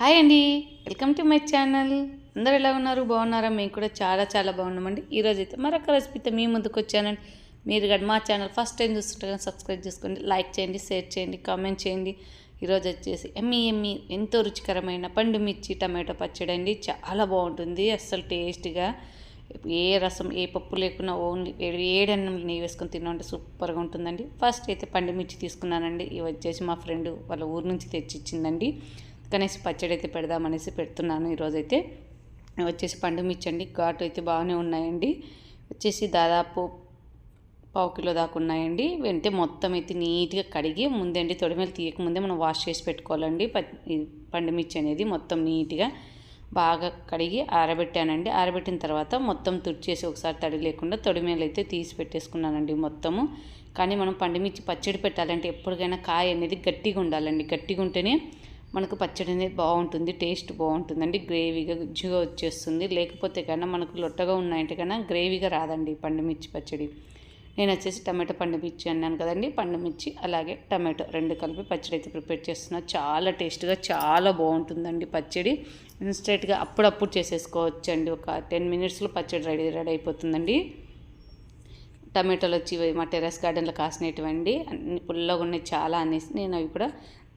Hi అండి. Welcome to my channel. అందరు ఎలా ఉన్నారు? బాగున్నారా? మేము కూడా చాలా చాలా బాగున్నామండి. ఈరోజు అయితే మరొక రెసిపీతో మీ ముందుకు వచ్చానండి. మీరు కూడా మా ఛానల్ ఫస్ట్ టైం చూస్తుంటే సబ్స్క్రైబ్ చేసుకోండి లైక్ చేయండి షేర్ చేయండి కామెంట్ చేయండి. ఈరోజు వచ్చేసి ఎమ్మి ఎమ్మి ఎంతో రుచికరమైన పండు మిర్చి టమాటో పచ్చడి అండి. చాలా బాగుంటుంది అస్సలు టేస్ట్గా. ఏ రసం ఏ పప్పు లేకున్నా ఓన్లీ వేడి వేడన్నం నెయ్యి వేసుకొని తినంటే సూపర్గా ఉంటుందండి. ఫస్ట్ అయితే పండు మిర్చి తీసుకున్నానండి. ఇవి వచ్చేసి మా ఫ్రెండ్ వాళ్ళ ఊరు నుంచి తెచ్చి ఇచ్చిందండి కనీసం పచ్చడి అయితే పెడదామనేసి పెడుతున్నాను ఈరోజైతే. వచ్చేసి పండు మిర్చండి. అండి ఘాటు అయితే బాగానే ఉన్నాయండి. వచ్చేసి దాదాపు పావు కిలో దాకా ఉన్నాయండి. వెంటే మొత్తం అయితే నీట్గా కడిగి ముందండి తొడిమేలు తీయక ముందే మనం వాష్ చేసి పెట్టుకోవాలండి. ప- పండు మిర్చి అనేది మొత్తం నీట్గా బాగా కడిగి ఆరబెట్టానండి. ఆరబెట్టిన తర్వాత మొత్తం తుడిచేసి ఒకసారి తడి లేకుండా తొడిమేలు అయితే తీసి పెట్టేసుకున్నానండి మొత్తము. కానీ మనం పండుమిర్చి పచ్చడి పెట్టాలంటే ఎప్పటికైనా కాయ అనేది గట్టిగా ఉండాలండి. గట్టిగా ఉంటేనే మనకు పచ్చడి అనేది బాగుంటుంది టేస్ట్ బాగుంటుందండి. గ్రేవీగా గుజ్జుగా వచ్చేస్తుంది. లేకపోతే కన్నా మనకు లొట్టగా ఉన్నాయంటే కన్నా గ్రేవీగా రాదండి పండుమిర్చి పచ్చడి. నేను వచ్చేసి టమాటో పండుమిర్చి అన్నాను కదండి. పండు మిర్చి అలాగే టమాటో రెండు కలిపి పచ్చడి అయితే ప్రిపేర్ చేస్తున్నా. చాలా టేస్ట్గా చాలా బాగుంటుందండి పచ్చడి. ఇన్స్టెంట్గా అప్పుడప్పుడు చేసేసుకోవచ్చు అండి ఒక టెన్ మినిట్స్లో పచ్చడి రెడీ రెడీ అయిపోతుందండి. టమాటోలు వచ్చి మా టెర్రస్ గార్డెన్లో కాసినటువంటి అన్ని పుల్లగా ఉన్నాయి చాలా అనేసి నేను అవి కూడా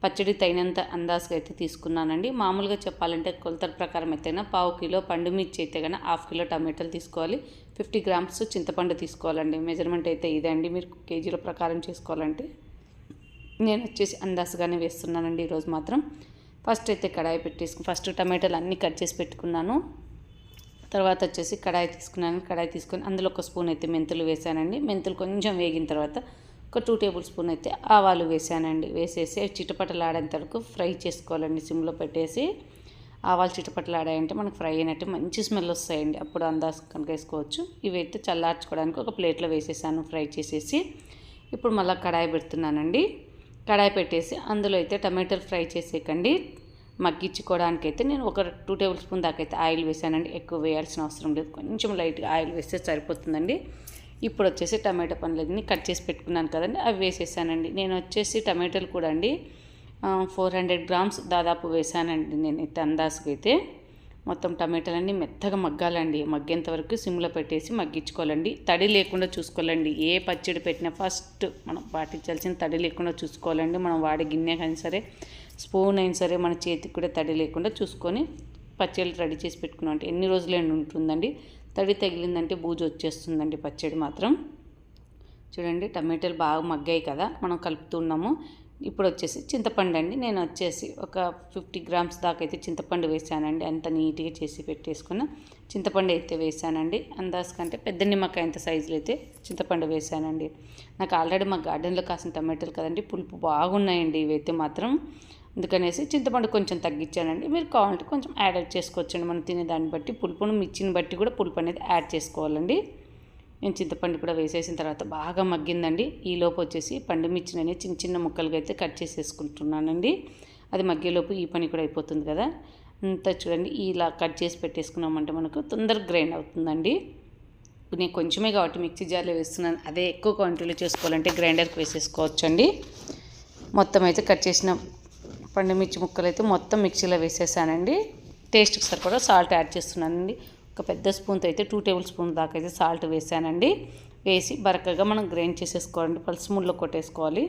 పచ్చడి తగినంత అందాజుగా అయితే తీసుకున్నానండి. మామూలుగా చెప్పాలంటే కొలతల ప్రకారం అయితేనా పావు కిలో పండు మిర్చి అయితే కన్నా హాఫ్ కిలో టమాటాలు తీసుకోవాలి. ఫిఫ్టీ గ్రామ్స్ చింతపండు తీసుకోవాలండి. మెజర్మెంట్ అయితే ఇదే అండి. మీరు కేజీల ప్రకారం చేసుకోవాలంటే నేను వచ్చేసి అందాజుగానే వేస్తున్నానండి ఈరోజు మాత్రం. ఫస్ట్ అయితే కడాయి పెట్టేసుకుని ఫస్ట్ టమాటాలు అన్నీ కట్ చేసి పెట్టుకున్నాను. తర్వాత వచ్చేసి కడాయి తీసుకున్నాను. కడాయి తీసుకొని అందులో ఒక స్పూన్ అయితే మెంతులు వేసానండి. మెంతులు కొంచెం వేగిన తర్వాత ఒక టూ టేబుల్ స్పూన్ అయితే ఆవాలు వేసానండి. వేసేసి చిటపటలాడేంత వరకు ఫ్రై చేసుకోవాలండి సిమ్లో పెట్టేసి. ఆవాలు చిటపటలాడాయంటే మనకు ఫ్రై అయినట్టు మంచి స్మెల్ వస్తాయండి. అప్పుడు అందాజ కనుక వేసుకోవచ్చు. ఇవి అయితే చల్లార్చుకోవడానికి ఒక ప్లేట్లో వేసేసాను ఫ్రై చేసేసి. ఇప్పుడు మళ్ళీ కడాయి పెడుతున్నానండి. కడాయి పెట్టేసి అందులో అయితే టమాటాలు ఫ్రై చేసేకండి మగ్గించుకోవడానికి అయితే నేను ఒక టూ టేబుల్ స్పూన్ దాకా అయితే ఆయిల్ వేసానండి. ఎక్కువ వేయాల్సిన అవసరం లేదు. కొంచెం లైట్గా ఆయిల్ వేస్తే సరిపోతుందండి. ఇప్పుడు వచ్చేసి టమాటో పండ్లన్నీ కట్ చేసి పెట్టుకున్నాను కదండి అవి వేసేసానండి. నేను వచ్చేసి టమాటాలు కూడా అండి ఫోర్ హండ్రెడ్ గ్రామ్స్ దాదాపు వేసానండి నేనైతే అందాజుగా అయితే. మొత్తం టమాటాలన్నీ మెత్తగా మగ్గాలండి మగ్గేంత వరకు సిమ్లో పెట్టేసి మగ్గించుకోవాలండి. తడి లేకుండా చూసుకోవాలండి ఏ పచ్చడి పెట్టినా ఫస్ట్ మనం పాటించాల్సిన తడి లేకుండా చూసుకోవాలండి. మనం వాడే గిన్నె కానీ సరే స్పూన్ అయినా సరే మన చేతికి కూడా తడి లేకుండా చూసుకొని పచ్చళ్ళు రెడీ చేసి పెట్టుకున్నాం అంటే ఎన్ని రోజులు ఉంటుందండి? తడి తగిలిందంటే బూజు వచ్చేస్తుందండి పచ్చడి మాత్రం. చూడండి టమాటాలు బాగా మగ్గాయి కదా మనం కలుపుతున్నాము. ఇప్పుడు వచ్చేసి చింతపండు అండి. నేను వచ్చేసి ఒక ఫిఫ్టీ గ్రామ్స్ దాకా అయితే చింతపండు వేసానండి. అంత నీట్గా చేసి పెట్టేసుకున్న చింతపండు అయితే వేసానండి. అందాజు కంటే పెద్ద నిమ్మకాయ అంత సైజులో అయితే చింతపండు వేసానండి. నాకు ఆల్రెడీ మా గార్డెన్లో కాసిన టమాటాలు కదండి పులుపు బాగున్నాయండి. ఇవైతే మాత్రం అందుకనేసి చింతపండు కొంచెం తగ్గించానండి. మీరు కావాలంటే కొంచెం యాడ్ చేసుకోవచ్చండి. మనం తినే దాన్ని బట్టి పులుపును మిర్చిని బట్టి కూడా పులుపు అనేది యాడ్ చేసుకోవాలండి. నేను చింతపండు కూడా వేసేసిన తర్వాత బాగా మగ్గిందండి. ఈ వచ్చేసి పండు మిర్చిని అనేది చిన్న చిన్న ముక్కలుగా అయితే కట్ చేసేసుకుంటున్నానండి. అది మగ్గేలోపు ఈ పని కూడా అయిపోతుంది కదా. అంతా చూడండి ఇలా కట్ చేసి పెట్టేసుకున్నామంటే మనకు తొందరగా గ్రైండ్ అవుతుందండి. నేను కొంచెమే కాబట్టి మిక్సీ జార్లో వేస్తున్నాను. అదే ఎక్కువ క్వాంటిటీలో చేసుకోవాలంటే గ్రైండర్కి వేసేసుకోవచ్చండి. మొత్తం అయితే కట్ చేసిన పండు మిర్చి ముక్కలు అయితే మొత్తం మిక్సీలో వేసేసానండి. టేస్ట్కి సరిపడా సాల్ట్ యాడ్ చేస్తున్నానండి. ఒక పెద్ద స్పూన్తో అయితే టూ టేబుల్ స్పూన్ దాకా అయితే సాల్ట్ వేసానండి. వేసి బరకగా మనం గ్రైండ్ చేసేసుకోవాలండి. పల్స్ ముళ్ళు కొట్టేసుకోవాలి.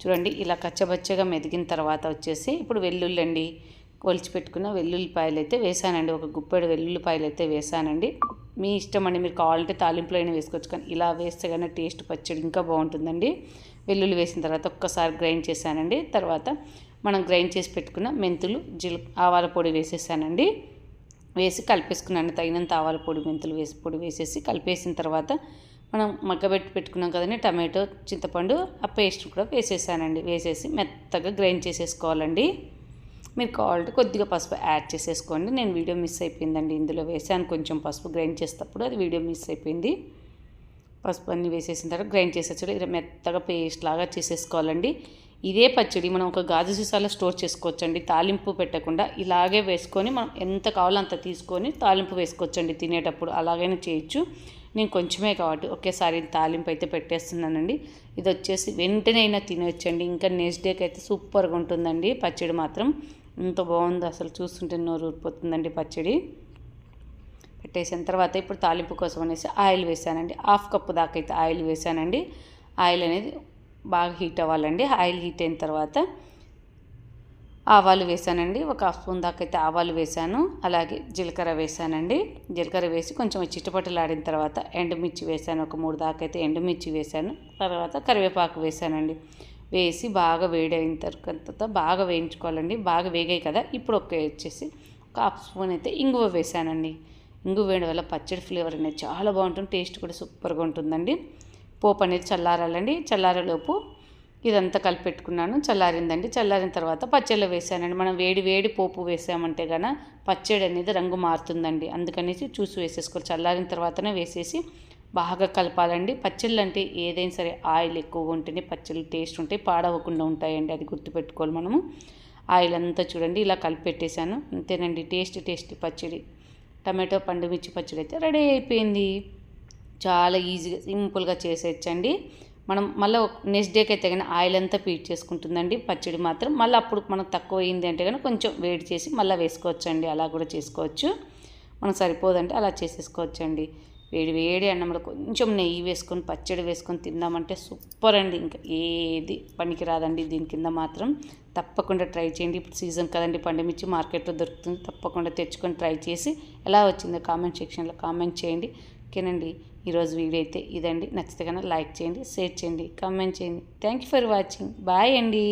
చూడండి ఇలా కచ్చబచ్చగా మెదిగిన తర్వాత వచ్చేసి ఇప్పుడు వెల్లుల్లి అండి. కొలిచి పెట్టుకున్న వెల్లుల్లిపాయలు అయితే వేసానండి. ఒక గుప్పెడు వెల్లుల్లిపాయలు అయితే వేసానండి. మీ ఇష్టం అండి. మీరు కావాలంటే తాలింపులో అయినా వేసుకోవచ్చు కానీ ఇలా వేస్తే కానీ టేస్ట్ పచ్చడి ఇంకా బాగుంటుందండి. వెల్లుల్లి వేసిన తర్వాత ఒక్కసారి గ్రైండ్ చేశానండి. తర్వాత మనం గ్రైండ్ చేసి పెట్టుకున్న మెంతులు జీల ఆవాల పొడి వేసేసానండి. వేసి కలిపేసుకున్నాను. తగినంత ఆవాల పొడి మెంతులు వేసి పొడి వేసేసి కలిపేసిన తర్వాత మనం మగ్గబెట్టి పెట్టుకున్నాం కదండి టమాటో చింతపండు ఆ పేస్ట్ కూడా వేసేసానండి. వేసేసి మెత్తగా గ్రైండ్ చేసేసుకోవాలండి. మీరు కావాలంటే కొద్దిగా పసుపు యాడ్ చేసేసుకోండి. నేను వీడియో మిస్ అయిపోయిందండి. ఇందులో వేసాను కొంచెం పసుపు గ్రైండ్ చేసేటప్పుడు అది వీడియో మిస్ అయిపోయింది. పసుపు అన్నీ వేసేసిన తర్వాత గ్రైండ్ చేసేసి ఇలా మెత్తగా పేస్ట్ లాగా చేసేసుకోవాలండి. ఇదే పచ్చడి మనం ఒక గాజు సీసాలో స్టోర్ చేసుకోవచ్చండి. తాలింపు పెట్టకుండా ఇలాగే వేసుకొని మనం ఎంత కావాలో అంత తీసుకొని తాలింపు వేసుకోవచ్చండి తినేటప్పుడు. అలాగైనా చేయొచ్చు. నేను కొంచెమే కాబట్టి ఒకేసారి తాలింపు అయితే పెట్టేస్తున్నానండి. ఇది వచ్చేసి వెంటనే అయినా తినవచ్చండి ఇంకా నెక్స్ట్ డేకి అయితే సూపర్గా ఉంటుందండి పచ్చడి మాత్రం. ఎంత బాగుందో అసలు చూస్తుంటే నోరు ఊరిపోతుందండి పచ్చడి. పెట్టేసిన తర్వాత ఇప్పుడు తాలింపు కోసం అనేసి ఆయిల్ వేసానండి. హాఫ్ కప్పు దాకా అయితే ఆయిల్ వేసానండి. ఆయిల్ అనేది బాగా హీట్ అవ్వాలండి. ఆయిల్ హీట్ అయిన తర్వాత ఆవాలు వేసానండి. ఒక హాఫ్ స్పూన్ దాకా అయితే ఆవాలు వేసాను. అలాగే జీలకర్ర వేసానండి. జీలకర్ర వేసి కొంచెం చిట్టపట్టలాడిన తర్వాత ఎండుమిర్చి వేసాను. ఒక మూడు దాకా అయితే ఎండుమిర్చి వేసాను. తర్వాత కరివేపాకు వేసానండి. వేసి బాగా వేడైన తర్వాత బాగా వేయించుకోవాలండి. బాగా వేగాయి కదా. ఇప్పుడు ఒక వచ్చేసి ఒక హాఫ్ స్పూన్ అయితే ఇంగువ వేసానండి. ఇంగు వేయడం వల్ల పచ్చడి ఫ్లేవర్ అనేది చాలా బాగుంటుంది టేస్ట్ కూడా సూపర్గా ఉంటుందండి. పోపు అనేది చల్లారాలండి. చల్లారేలోపు ఇదంతా కలిపి పెట్టుకున్నాను చల్లారిందండి. చల్లారిన తర్వాత పచ్చళ్ళు వేసానండి. మనం వేడి వేడి పోపు వేసామంటే గన పచ్చడి అనేది రంగు మారుతుందండి. అందుకనేసి చూసి వేసేసుకోవాలి. చల్లారిన తర్వాతనే వేసేసి బాగా కలపాలండి. పచ్చళ్ళు అంటే ఏదైనా సరే ఆయిల్ ఎక్కువగా ఉంటేనే పచ్చళ్ళు టేస్ట్ ఉంటాయి పాడవకుండా ఉంటాయండి. అది గుర్తుపెట్టుకోవాలి మనము. ఆయిల్ అంతా చూడండి ఇలా కలిపి పెట్టేశాను అంతేనండి. టేస్ట్ టేస్టీ పచ్చడి. టమాటో పండు మిర్చి పచ్చడి అయితే రెడీ అయిపోయింది. చాలా ఈజీగా సింపుల్గా చేసేయచ్చండి. మనం మళ్ళీ నెక్స్ట్ డేకి అయితే కానీ ఆయిల్ అంతా పీట్ చేసుకుంటుందండి. పచ్చడి మాత్రం మళ్ళీ అప్పుడు మనకు తక్కువ అయింది అంటే కానీ కొంచెం వేడి చేసి మళ్ళీ వేసుకోవచ్చండి. అలా కూడా చేసుకోవచ్చు. మనకు సరిపోదంటే అలా చేసేసుకోవచ్చండి. వేడి వేడి అన్నంలో కొంచెం నెయ్యి వేసుకొని పచ్చడి వేసుకొని తిన్నామంటే సూపర్ అండి. ఇంకా ఏది పనికిరాదండి దీని కింద మాత్రం. తప్పకుండా ట్రై చేయండి. ఇప్పుడు సీజన్ కదండి పండుమిర్చి మార్కెట్లో దొరుకుతుంది. తప్పకుండా తెచ్చుకొని ట్రై చేసి ఎలా వచ్చిందో కామెంట్ సెక్షన్లో కామెంట్ చేయండి. ఓకేనండి. ఈరోజు వీడియో అయితే ఇదండి. నచ్చితే కన్నా లైక్ చేయండి షేర్ చేయండి కామెంట్ చేయండి. Thank you for watching. Bye అండి.